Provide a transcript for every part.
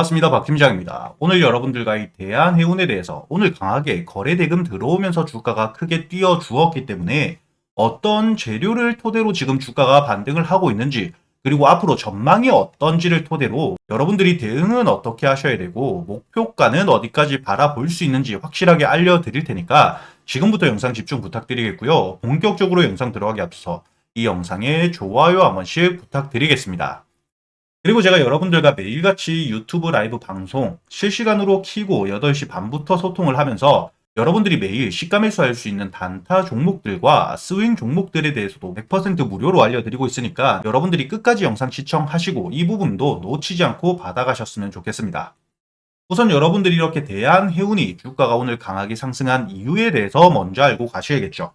반갑습니다. 박 팀장입니다. 오늘 여러분들과 이 대한해운에 대해서 오늘 강하게 거래대금 들어오면서 주가가 크게 뛰어 주었기 때문에 어떤 재료를 토대로 지금 주가가 반등을 하고 있는지 그리고 앞으로 전망이 어떤지를 토대로 여러분들이 대응은 어떻게 하셔야 되고 목표가는 어디까지 바라볼 수 있는지 확실하게 알려드릴 테니까 지금부터 영상 집중 부탁드리겠고요. 본격적으로 영상 들어가기 앞서 이 영상에 좋아요 한 번씩 부탁드리겠습니다. 그리고 제가 여러분들과 매일같이 유튜브 라이브 방송 실시간으로 키고 8시 반부터 소통을 하면서 여러분들이 매일 시가 매수할 수 있는 단타 종목들과 스윙 종목들에 대해서도 100% 무료로 알려드리고 있으니까 여러분들이 끝까지 영상 시청하시고 이 부분도 놓치지 않고 받아가셨으면 좋겠습니다. 우선 여러분들이 이렇게 대한해운이 주가가 오늘 강하게 상승한 이유에 대해서 먼저 알고 가셔야겠죠.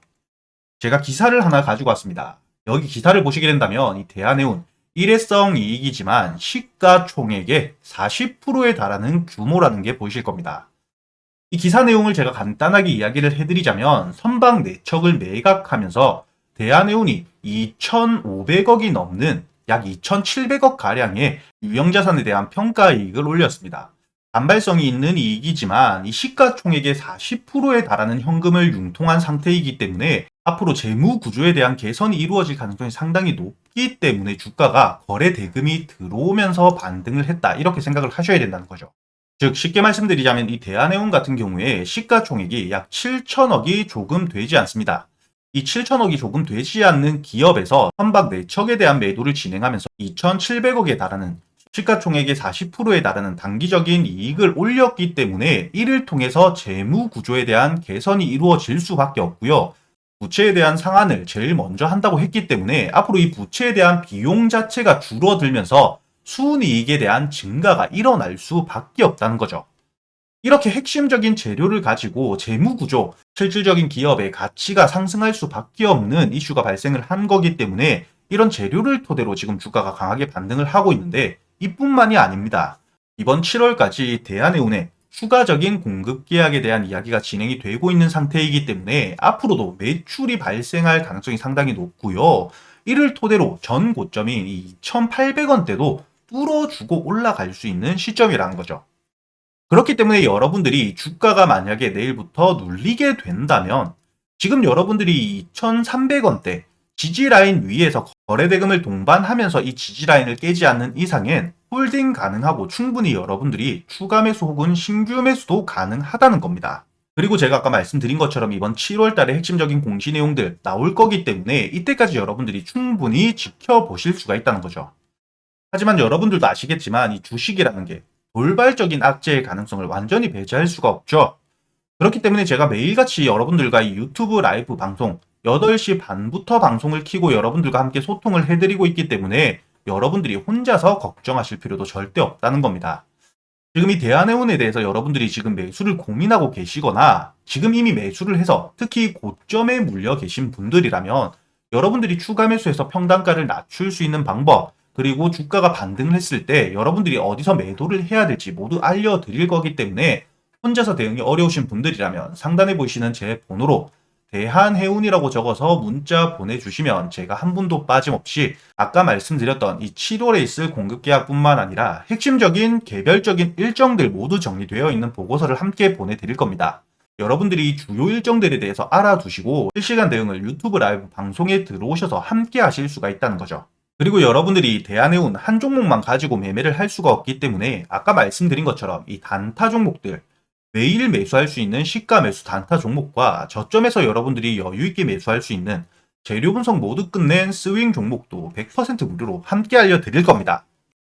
제가 기사를 하나 가지고 왔습니다. 여기 기사를 보시게 된다면 이 대한해운 일회성 이익이지만 시가총액의 40%에 달하는 규모라는 게 보이실 겁니다. 이 기사 내용을 제가 간단하게 이야기를 해드리자면 선박 4척을 매각하면서 대한해운이 2,500억이 넘는 약 2,700억 가량의 유형자산에 대한 평가 이익을 올렸습니다. 단발성이 있는 이익이지만 이 시가총액의 40%에 달하는 현금을 융통한 상태이기 때문에 앞으로 재무 구조에 대한 개선이 이루어질 가능성이 상당히 높기 때문에 주가가 거래 대금이 들어오면서 반등을 했다 이렇게 생각을 하셔야 된다는 거죠. 즉 쉽게 말씀드리자면 이 대한해운 같은 경우에 시가총액이 약 7천억이 조금 되지 않습니다. 이 7천억이 조금 되지 않는 기업에서 선박 4척에 대한 매도를 진행하면서 2,700억에 달하는 시가총액의 40%에 달하는 단기적인 이익을 올렸기 때문에 이를 통해서 재무 구조에 대한 개선이 이루어질 수밖에 없고요. 부채에 대한 상한을 제일 먼저 한다고 했기 때문에 앞으로 이 부채에 대한 비용 자체가 줄어들면서 순이익에 대한 증가가 일어날 수밖에 없다는 거죠. 이렇게 핵심적인 재료를 가지고 재무구조, 실질적인 기업의 가치가 상승할 수밖에 없는 이슈가 발생을 한 거기 때문에 이런 재료를 토대로 지금 주가가 강하게 반등을 하고 있는데 이뿐만이 아닙니다. 이번 7월까지 대한해운의 추가적인 공급 계약에 대한 이야기가 진행이 되고 있는 상태이기 때문에 앞으로도 매출이 발생할 가능성이 상당히 높고요. 이를 토대로 전 고점인 2,800원대도 뚫어주고 올라갈 수 있는 시점이라는 거죠. 그렇기 때문에 여러분들이 주가가 만약에 내일부터 눌리게 된다면 지금 여러분들이 2,300원대 지지라인 위에서 거래대금을 동반하면서 이 지지라인을 깨지 않는 이상엔 홀딩 가능하고 충분히 여러분들이 추가 매수 혹은 신규 매수도 가능하다는 겁니다. 그리고 제가 아까 말씀드린 것처럼 이번 7월 달에 핵심적인 공시 내용들 나올 거기 때문에 이때까지 여러분들이 충분히 지켜보실 수가 있다는 거죠. 하지만 여러분들도 아시겠지만 이 주식이라는 게 돌발적인 악재의 가능성을 완전히 배제할 수가 없죠. 그렇기 때문에 제가 매일같이 여러분들과 이 유튜브 라이브 방송 8시 반부터 방송을 키고 여러분들과 함께 소통을 해드리고 있기 때문에 여러분들이 혼자서 걱정하실 필요도 절대 없다는 겁니다. 지금 이 대한해운에 대해서 여러분들이 지금 매수를 고민하고 계시거나 지금 이미 매수를 해서 특히 고점에 물려 계신 분들이라면 여러분들이 추가 매수해서 평단가를 낮출 수 있는 방법 그리고 주가가 반등을 했을 때 여러분들이 어디서 매도를 해야 될지 모두 알려드릴 거기 때문에 혼자서 대응이 어려우신 분들이라면 상단에 보이시는 제 번호로 대한해운이라고 적어서 문자 보내주시면 제가 한 분도 빠짐없이 아까 말씀드렸던 이 7월에 있을 공급 계약뿐만 아니라 핵심적인 개별적인 일정들 모두 정리되어 있는 보고서를 함께 보내드릴 겁니다. 여러분들이 주요 일정들에 대해서 알아두시고 실시간 대응을 유튜브 라이브 방송에 들어오셔서 함께 하실 수가 있다는 거죠. 그리고 여러분들이 대한해운 한 종목만 가지고 매매를 할 수가 없기 때문에 아까 말씀드린 것처럼 이 단타 종목들 매일 매수할 수 있는 시가 매수 단타 종목과 저점에서 여러분들이 여유있게 매수할 수 있는 재료 분석 모두 끝낸 스윙 종목도 100% 무료로 함께 알려드릴 겁니다.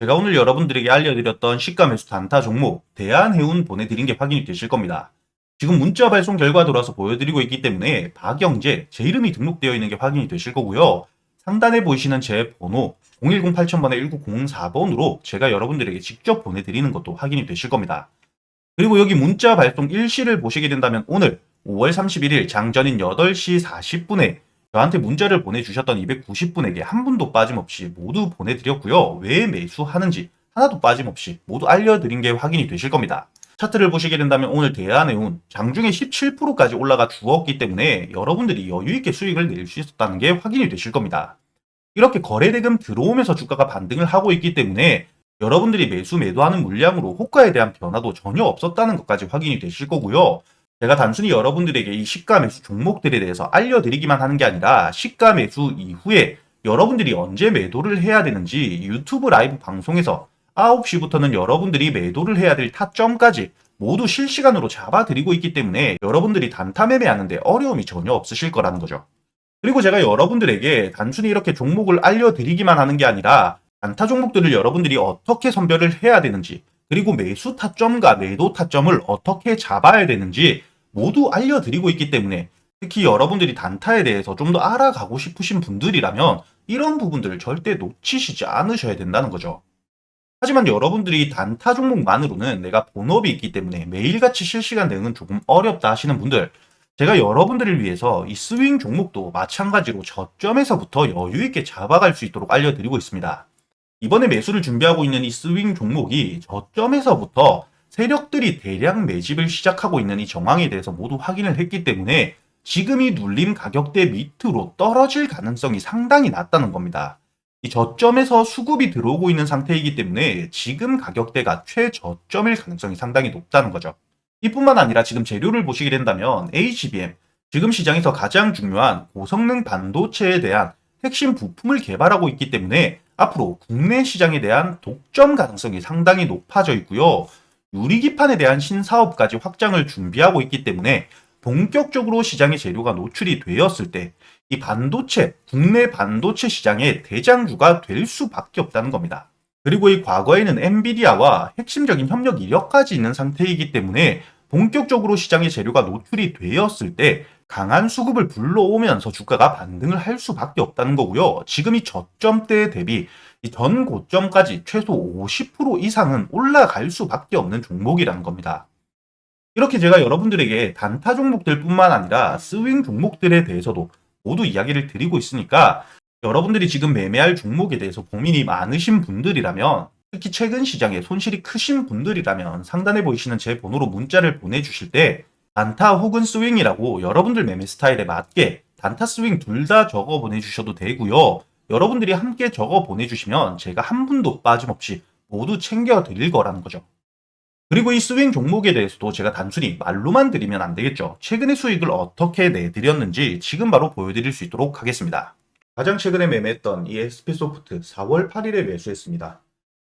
제가 오늘 여러분들에게 알려드렸던 시가 매수 단타 종목 대한해운 보내드린 게 확인이 되실 겁니다. 지금 문자 발송 결과 돌아서 보여드리고 있기 때문에 박영재 제 이름이 등록되어 있는 게 확인이 되실 거고요. 상단에 보이시는 제 번호 010-8000번에 1904번으로 제가 여러분들에게 직접 보내드리는 것도 확인이 되실 겁니다. 그리고 여기 문자 발송 일시를 보시게 된다면 오늘 5월 31일 장전인 8시 40분에 저한테 문자를 보내주셨던 290분에게 한 분도 빠짐없이 모두 보내드렸고요. 왜 매수하는지 하나도 빠짐없이 모두 알려드린 게 확인이 되실 겁니다. 차트를 보시게 된다면 오늘 대한해운 장중에 17%까지 올라가 주었기 때문에 여러분들이 여유있게 수익을 낼 수 있었다는 게 확인이 되실 겁니다. 이렇게 거래대금 들어오면서 주가가 반등을 하고 있기 때문에 여러분들이 매수 매도하는 물량으로 호가에 대한 변화도 전혀 없었다는 것까지 확인이 되실 거고요. 제가 단순히 여러분들에게 이 시가 매수 종목들에 대해서 알려드리기만 하는 게 아니라 시가 매수 이후에 여러분들이 언제 매도를 해야 되는지 유튜브 라이브 방송에서 9시부터는 여러분들이 매도를 해야 될 타점까지 모두 실시간으로 잡아드리고 있기 때문에 여러분들이 단타 매매하는데 어려움이 전혀 없으실 거라는 거죠. 그리고 제가 여러분들에게 단순히 이렇게 종목을 알려드리기만 하는 게 아니라 단타 종목들을 여러분들이 어떻게 선별을 해야 되는지 그리고 매수 타점과 매도 타점을 어떻게 잡아야 되는지 모두 알려드리고 있기 때문에 특히 여러분들이 단타에 대해서 좀 더 알아가고 싶으신 분들이라면 이런 부분들을 절대 놓치시지 않으셔야 된다는 거죠. 하지만 여러분들이 단타 종목만으로는 내가 본업이 있기 때문에 매일같이 실시간 대응은 조금 어렵다 하시는 분들, 제가 여러분들을 위해서 이 스윙 종목도 마찬가지로 저점에서부터 여유 있게 잡아갈 수 있도록 알려드리고 있습니다. 이번에 매수를 준비하고 있는 이 스윙 종목이 저점에서부터 세력들이 대량 매집을 시작하고 있는 이 정황에 대해서 모두 확인을 했기 때문에 지금 이 눌림 가격대 밑으로 떨어질 가능성이 상당히 낮다는 겁니다. 이 저점에서 수급이 들어오고 있는 상태이기 때문에 지금 가격대가 최저점일 가능성이 상당히 높다는 거죠. 이뿐만 아니라 지금 재료를 보시게 된다면 HBM, 지금 시장에서 가장 중요한 고성능 반도체에 대한 핵심 부품을 개발하고 있기 때문에 앞으로 국내 시장에 대한 독점 가능성이 상당히 높아져 있고요. 유리기판에 대한 신사업까지 확장을 준비하고 있기 때문에 본격적으로 시장의 재료가 노출이 되었을 때 이 반도체, 국내 반도체 시장의 대장주가 될 수밖에 없다는 겁니다. 그리고 이 과거에는 엔비디아와 핵심적인 협력 이력까지 있는 상태이기 때문에 본격적으로 시장의 재료가 노출이 되었을 때 강한 수급을 불러오면서 주가가 반등을 할 수밖에 없다는 거고요. 지금 이 저점대 대비 이 전 고점까지 최소 50% 이상은 올라갈 수밖에 없는 종목이라는 겁니다. 이렇게 제가 여러분들에게 단타 종목들 뿐만 아니라 스윙 종목들에 대해서도 모두 이야기를 드리고 있으니까 여러분들이 지금 매매할 종목에 대해서 고민이 많으신 분들이라면 특히 최근 시장에 손실이 크신 분들이라면 상단에 보이시는 제 번호로 문자를 보내주실 때 단타 혹은 스윙이라고 여러분들 매매 스타일에 맞게 단타 스윙 둘 다 적어 보내주셔도 되고요. 여러분들이 함께 적어 보내주시면 제가 한 분도 빠짐없이 모두 챙겨 드릴 거라는 거죠. 그리고 이 스윙 종목에 대해서도 제가 단순히 말로만 드리면 안 되겠죠. 최근의 수익을 어떻게 내드렸는지 지금 바로 보여드릴 수 있도록 하겠습니다. 가장 최근에 매매했던 이 SP소프트 4월 8일에 매수했습니다.